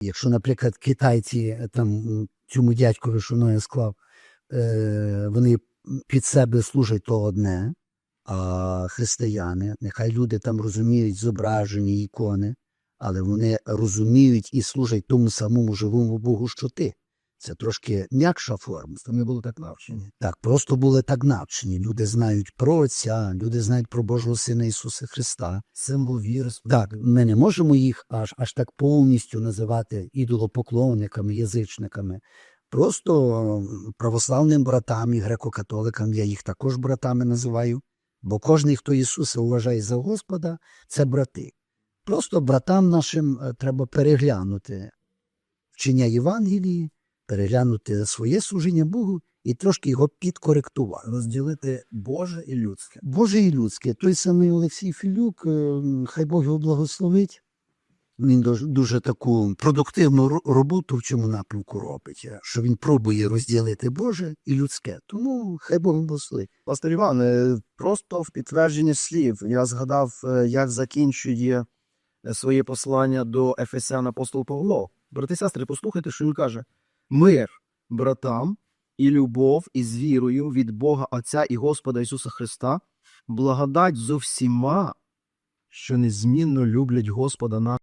Якщо, наприклад, китайці е, там цьому дядькові, що Ноя склав, е, вони під себе служать то одне, а християни, нехай люди там розуміють зображені ікони, але вони розуміють і служать тому самому живому Богу, що ти. Це трошки м'якша форма. Вони були так навчені. Так, просто були так навчені. Люди знають про Отця, люди знають про Божого Сина Ісуса Христа. Символ віри. Так, ми не можемо їх аж аж так повністю називати ідолопоклонниками, язичниками. Просто православним братам і греко-католикам я їх також братами називаю, бо кожен, хто Ісуса вважає за Господа, це брати. Просто братам нашим е, треба переглянути вчення Євангелії, переглянути своє служіння Богу і трошки його підкоректувати. Розділити Боже і людське. Боже і людське. Той самий Олексій Філюк, е, хай Бог його благословить. Він дуже, таку продуктивну роботу в цьому напрямку робить, е, що він пробує розділити Боже і людське. Тому хай Бог благословить. Пастор Іван, е, просто в підтвердження слів я згадав, як закінчує своє послання до Ефесян апостол Павло. Брати сестри, послухайте, що він каже: мир братам і любов із вірою від Бога Отця і Господа Ісуса Христа, благодать зо всіма, що незмінно люблять Господа нашого.